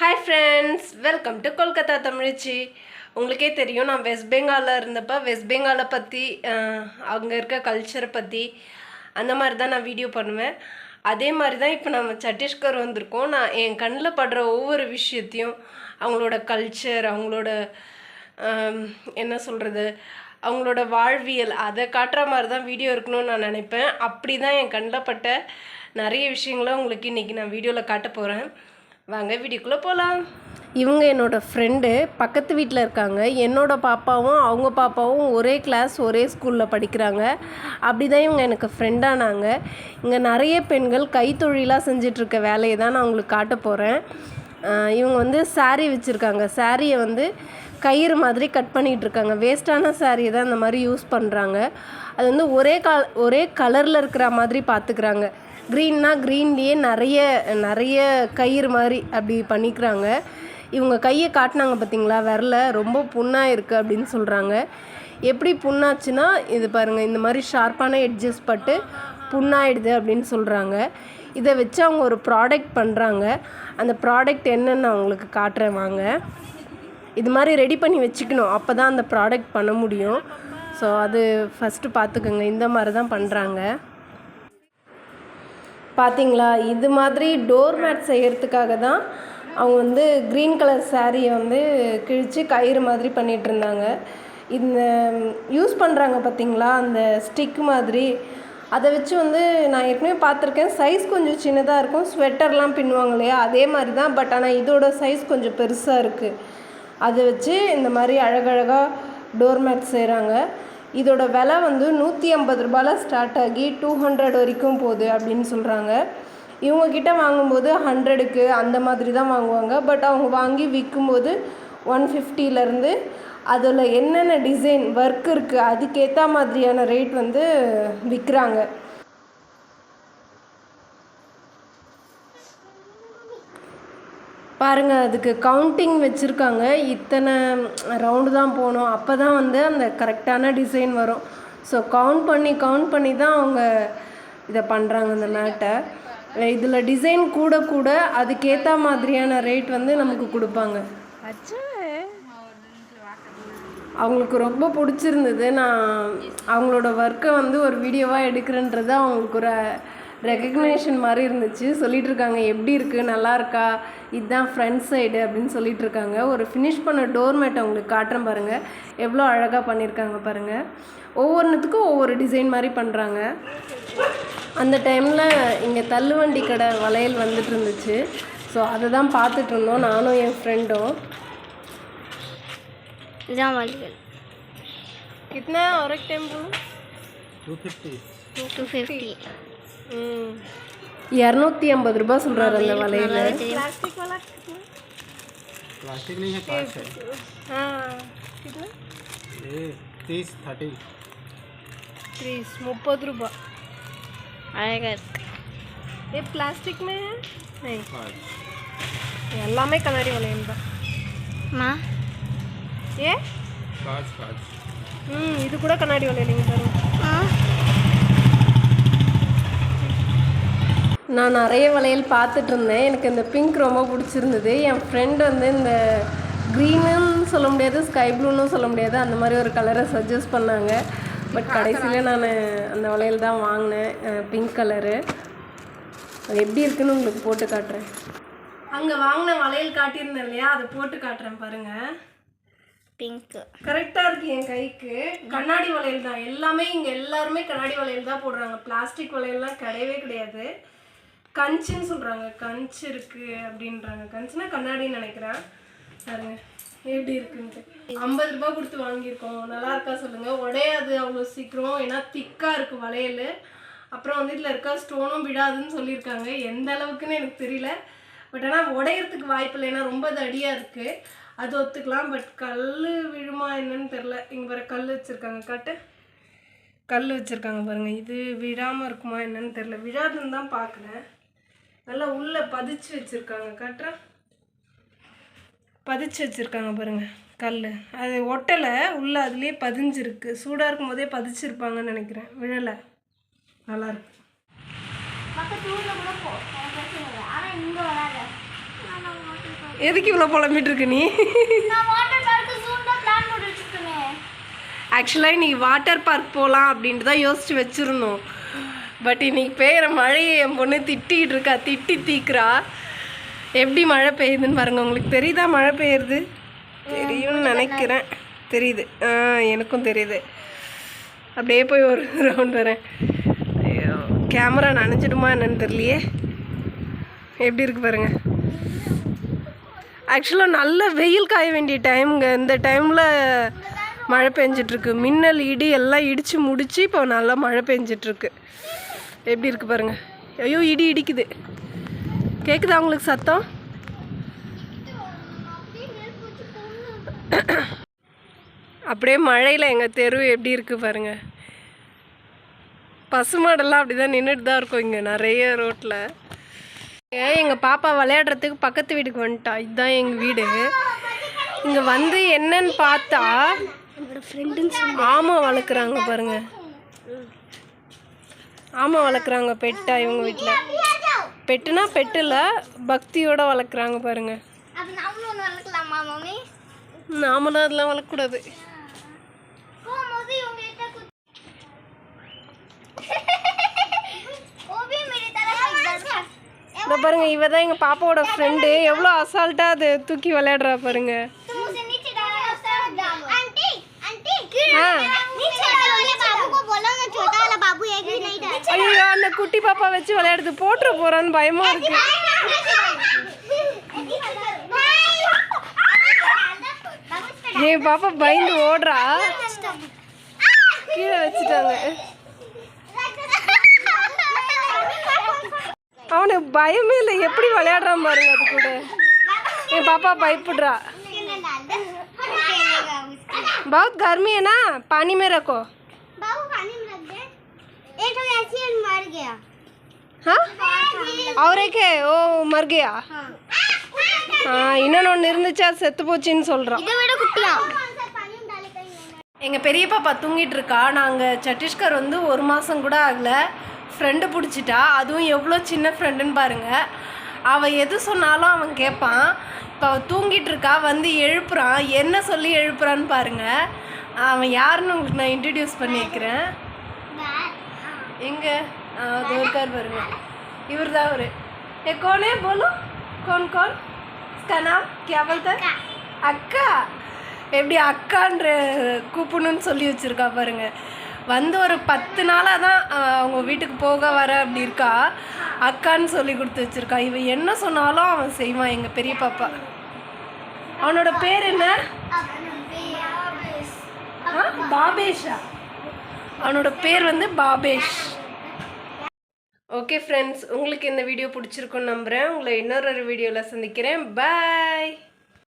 Hi friends welcome to Kolkata தமிழ்ச்சி உங்களுக்கே தெரியும் நான் வெஸ்ட் பெங்காலில் இருந்தப்போ வெஸ்ட் பெங்காலை பற்றி அங்கே இருக்க கல்ச்சரை பற்றி அந்த மாதிரி தான் நான் வீடியோ பண்ணுவேன். அதே மாதிரி தான் இப்போ நம்ம சத்தீஸ்கர் வந்திருக்கோம். நான் என் கண்ணில் படுற ஒவ்வொரு விஷயத்தையும் அவங்களோட கல்ச்சர் அவங்களோட என்ன சொல்கிறது அவங்களோட வாழ்வியல் அதை காட்டுற மாதிரி தான் வீடியோ இருக்கணும்னு நான் நினைப்பேன். அப்படி தான் என் கண்ணில் பட்ட நிறைய விஷயங்களை உங்களுக்கு இன்றைக்கி நான் வீடியோவில் காட்ட போகிறேன் வாங்க வீடியோக்குள்ளே போகலாம் இவங்க என்னோடய ஃப்ரெண்டு பக்கத்து வீட்டில் இருக்காங்க. என்னோடய பாப்பாவும் அவங்க பாப்பாவும் ஒரே கிளாஸ் ஒரே ஸ்கூலில் படிக்கிறாங்க. அப்படி தான் இவங்க எனக்கு ஃப்ரெண்டானாங்க இங்கே நிறைய பெண்கள் கைத்தொழிலாக செஞ்சிட்ருக்க வேலையை தான் நான் உங்களுக்கு காட்ட போகிறேன் இவங்க வந்து saree வச்சுருக்காங்க. சாரியை வந்து கயிறு மாதிரி கட் பண்ணிகிட்டு இருக்காங்க வேஸ்ட்டான சாரியை தான் இந்த மாதிரி யூஸ் பண்ணுறாங்க அது வந்து ஒரே கா ஒரே கலரில் இருக்கிற மாதிரி பார்த்துக்கிறாங்க க்ரீன்னா க்ரீன்லேயே நிறைய நிறைய கயிறு மாதிரி அப்படி பண்ணிக்கிறாங்க. இவங்க கையை காட்டினாங்க பார்த்தீங்களா? வரல. ரொம்ப புண்ணாக இருக்குது அப்படின்னு சொல்கிறாங்க எப்படி புண்ணாச்சுன்னா இது பாருங்கள் இந்த மாதிரி ஷார்ப்பான எட்ஜஸ் பட்டு புண்ணாயிடுது அப்படின்னு சொல்கிறாங்க இதை வச்சு அவங்க ஒரு ப்ராடக்ட் பண்ணுறாங்க அந்த ப்ராடக்ட் என்னன்னு நான் உங்களுக்கு காட்டுறேன் வாங்க. இது மாதிரி ரெடி பண்ணி வச்சுக்கணும். அப்போ தான் அந்த ப்ராடக்ட் பண்ண முடியும். ஸோ அது ஃபஸ்ட்டு பார்த்துக்கோங்க. இந்த மாதிரி தான் பண்ணுறாங்க பார்த்தீங்களா இது மாதிரி டோர் மேட் செய்கிறதுக்காக தான் அவங்க வந்து க்ரீன் கலர் சாரியை வந்து கிழித்து கயிறு மாதிரி பண்ணிகிட்டு இருந்தாங்க. இந்த யூஸ் பண்ணுறாங்க பார்த்தீங்களா அந்த ஸ்டிக் மாதிரி. அதை வச்சு வந்து நான் ஏற்கனவே பார்த்துருக்கேன். சைஸ் கொஞ்சம் சின்னதாக இருக்கும். ஸ்வெட்டர்லாம் பின்னுவாங்க இல்லையா? அதே மாதிரி தான். பட் ஆனால் இதோட சைஸ் கொஞ்சம் பெருசாக இருக்குது அதை வச்சு இந்த மாதிரி அழகழகாக டோர் மேட் செய்கிறாங்க இதோட விலை வந்து நூற்றி ஐம்பது ரூபாயில் ஸ்டார்ட் ஆகி டூ ஹண்ட்ரட் வரைக்கும் போகுது அப்படின்னு சொல்கிறாங்க இவங்கக்கிட்ட வாங்கும்போது ஹண்ட்ரடுக்கு அந்த மாதிரி தான் வாங்குவாங்க. பட் அவங்க வாங்கி விற்கும்போது ஒன் ஃபிஃப்டிலேருந்து அதில் என்னென்ன டிசைன் ஒர்க் இருக்குது அதுக்கேற்ற மாதிரியான ரேட் வந்து விற்கிறாங்க பாருங்க அதுக்கு கவுண்டிங் வச்சுருக்காங்க. இத்தனை ரவுண்டு தான் போகணும். அப்போ தான் வந்து அந்த கரெக்டான டிசைன் வரும். ஸோ கவுண்ட் பண்ணி கவுண்ட் பண்ணி தான் அவங்க இதை பண்ணுறாங்க இந்த மேட்டை இதில் டிசைன் கூட கூட அதுக்கேற்ற மாதிரியான ரேட் வந்து நமக்கு கொடுப்பாங்க. அவங்களுக்கு ரொம்ப பிடிச்சிருந்தது. நான் அவங்களோட ஒர்க்கை வந்து ஒரு வீடியோவாக எடுக்கிறேன்றது அவங்களுக்கு ஒரு ரெக்கக்னேஷன் மாதிரி இருந்துச்சு சொல்லிட்டு இருக்காங்க எப்படி இருக்குது நல்லா இருக்கா இதுதான் ஃப்ரண்ட் சைடு அப்படின்னு சொல்லிட்டு இருக்காங்க ஒரு ஃபினிஷ் பண்ண டோர்மேட் அவங்களுக்கு காட்டுறேன் பாருங்கள் எவ்வளோ அழகாக பண்ணியிருக்காங்க பாருங்கள் ஒவ்வொன்றுத்துக்கும் ஒவ்வொரு டிசைன் மாதிரி பண்ணுறாங்க அந்த டைமில் இங்கே தள்ளுவண்டி கடை வளையல் வந்துட்டு இருந்துச்சு ஸோ அதை தான் பார்த்துட்டு இருந்தோம் நானும் என் ஃப்ரெண்டும் இதுதான் வழிகள் कितना और एक tempo two fifty two fifty இரநூத்தி ஐம்பது ரூபாய் சொல்கிறாரு அந்த வளையல் प्लास्टिक नहीं है कांच है ये तीस थर्टी तीस मुप्पद रुपये அழகாக இருக்கு ये प्लास्टिक में है नहीं कांच எல்லாமே கண்ணாடி வளையல் தான் அம்மா ஏ कांच कांच ம் இது கூட கண்ணாடி வளையல் பாருங்க நான் நிறைய வளையல் பார்த்துட்டு இருந்தேன் எனக்கு இந்த பிங்க் ரொம்ப பிடிச்சிருந்தது. என் ஃப்ரெண்ட் வந்து இந்த க்ரீனுன்னு சொல்ல முடியாது ஸ்கை ப்ளூன்னு சொல்ல முடியாது. அந்த மாதிரி ஒரு கலரை சஜஸ்ட் பண்ணாங்க. பட் கடைசியில் நான் அந்த வளையல் தான் வாங்கினேன். பிங்க் கலரு அது எப்படி இருக்குன்னு உங்களுக்கு போட்டு காட்டுறேன். அங்கே வாங்கின வளையல் காட்டியிருந்தேன் இல்லையா? அதை போட்டு காட்டுறேன் பாருங்கள் பிங்க்கு கரெக்டாக இருக்கு என் கைக்கு. கண்ணாடி வளையல் தான். எல்லாமே இங்கே எல்லாருமே கண்ணாடி வளையல் தான் போடுறாங்க. பிளாஸ்டிக் வளையல்லாம் கிடையவே கிடையாது. கஞ்சுன்னு சொல்கிறாங்க கஞ்சி இருக்கு அப்படின்றாங்க. கஞ்சுனா கண்ணாடின்னு நினைக்கிறேன். பாருங்க எப்படி இருக்குன்ட்டு. ஐம்பது ரூபாய் கொடுத்து வாங்கியிருக்கோம். நல்லா இருக்கா சொல்லுங்க. உடையாது அவ்வளோ சீக்கிரம். ஏன்னா திக்காக இருக்கு வளையல். அப்புறம் வந்து இதில் இருக்க ஸ்டோனும் விடாதுன்னு சொல்லியிருக்காங்க. எந்த அளவுக்குன்னு எனக்கு தெரியல. பட் ஆனால் உடையறதுக்கு வாய்ப்பு இல்லை. ஏன்னா ரொம்ப தடியாக இருக்குது அது ஒத்துக்கலாம். பட் கல் விழுமா என்னன்னு தெரில இங்கே வர கல் வச்சுருக்காங்க. காட்டு. கல் வச்சுருக்காங்க பாருங்கள் இது விழாமல் இருக்குமா என்னன்னு தெரில விழாதுன்னு தான் பார்க்குறேன். நல்லா உள்ளே பதிச்சு வச்சுருக்காங்க காட்டுறேன் பதிச்சு வச்சுருக்காங்க பாருங்க கல் அது ஒட்டலை உள்ளே அதுலேயே பதிஞ்சிருக்கு. சூடாக இருக்கும் போதே பதிச்சிருப்பாங்கன்னு நினைக்கிறேன். விழலை. நல்லாயிருக்கு எதுக்கு இவ்வளோ புலம்பிட்டு இருக்கு நீ? நான் வாட்டர் பார்க்கு ஜூன் தான் பிளான் போட்டு வச்சிருக்கேன் ஆக்சுவலாக இன்னைக்கு வாட்டர் பார்க் போகலாம் அப்படின்ட்டு தான் யோசிச்சு வச்சுருந்தோம். பட் இன்னைக்கு பெய்கிற மழையை என் பொண்ணு திட்டிகிட்டு இருக்கா திட்டி தீக்குறா. எப்படி மழை பெய்யுதுன்னு பாருங்கள் உங்களுக்கு தெரியுதா மழை பெய்யுறது? தெரியும்னு நினைக்கிறேன். தெரியுது. ஆ எனக்கும் தெரியுது. அப்படியே போய் ஒரு ரவுண்ட் வரேன். ஐயோ கேமரா நனைஞ்சிடுமா என்னன்னு தெரியலையே. எப்படி இருக்கு பாருங்க. ஆக்சுவலாக நல்ல வெயில் காய வேண்டிய டைமுங்க இந்த டைமில் மழை பெஞ்சிட்ருக்கு மின்னல் இடி எல்லாம் இடித்து முடித்து இப்போ நல்லா மழை பெஞ்சிட்ருக்கு எப்படி இருக்கு பாருங்க. ஐயோ இடி இடிக்குது. கேட்குதா உங்களுக்கு சத்தம்? அப்படியே மழையில் எங்கள் தெரு எப்படி இருக்கு பாருங்க. பசுமாடெல்லாம் அப்படி தான் நின்றுட்டு தான் இருக்கும் இங்கே நிறைய ரோட்டில் எங்கள் பாப்பா விளையாடுறதுக்கு பக்கத்து வீட்டுக்கு வந்துட்டா. இதுதான் எங்கள் வீடு. இங்கே வந்து என்னன்னு பார்த்தா ஆமாம் வளர்க்குறாங்க பாருங்கள் ஆமை வளர்க்குறாங்க. பெட்டா இவங்க வீட்டில் பெட்டுனா பெட்டில் பக்தியோட வளர்க்குறாங்க பாருங்க. நாமளும் நாமளும் அதெல்லாம் வளர்க்கக்கூடாது. இந்த பாருங்க இவ தான் எங்கள் பாப்பாவோட ஃப்ரெண்டு எவ்வளோ அசால்ட்டாக அது தூக்கி விளையாடுறா பாருங்க. तुम ஐயோ அந்த குட்டி பாப்பா வச்சு விளையாடுது போட்டுற போறான்னு பயமா இருக்கு என் பாப்பா பயந்து ஓடுறா கீழே வச்சுட்டாங்க அவனுக்கு பயமே இல்லை எப்படி விளையாடுறான் பாருங்க அது கூட என் பாப்பா பயப்படுறா बहुत गर्मी है ना पानी में रखो बाबू पानी में रख दे एक तो ऐसे ही मर गया हाँ और एक है वो मर गया हाँ இன்னொன்று ஒன்று இருந்துச்சு அது செத்து போச்சுன்னு சொல்கிறான் इधर बेटा कुटिया எங்கள் பெரிய பாப்பா தூங்கிட்டு இருக்கா நாங்கள் சத்தீஸ்கர் வந்து ஒரு மாதம் கூட ஆகலை ஃப்ரெண்டு பிடிச்சிட்டா அதுவும் எவ்வளோ சின்ன ஃப்ரெண்டுன்னு பாருங்கள் அவள் எது சொன்னாலும் அவன் கேட்பான் இப்போ அவள் தூங்கிட்டு இருக்கா வந்து எழுப்புறான் என்ன சொல்லி எழுப்புறான்னு பாருங்கள் அவன் யாருன்னு உங்களுக்கு நான் இன்ட்ரடியூஸ் பண்ணி வைக்கிறேன் எங்கே? அது ஒருக்கார் பாருங்க. இவர் தான் அவர். எ கோனே போலும் கோன் கோன். கனாம் கே அக்கா. எப்படி அக்கான்ற கூப்பிடணும்னு சொல்லி வச்சுருக்கா பாருங்க. வந்து ஒரு பத்து நாளாக தான் அவங்க வீட்டுக்கு போக வர அப்படி இருக்கா. அக்கான்னு சொல்லி கொடுத்து வச்சுருக்கா. இவன் என்ன சொன்னாலும் அவன் செய்வான் எங்கள் பெரிய பாப்பா. அவனோட பேர் என்ன? பாபேஷா? அவனோட பேர் வந்து பாபேஷ். ஓகே ஃப்ரெண்ட்ஸ் உங்களுக்கு இந்த வீடியோ பிடிச்சிருக்குன்னு நம்புகிறேன் உங்களை இன்னொரு வீடியோவில் சந்திக்கிறேன். பாய்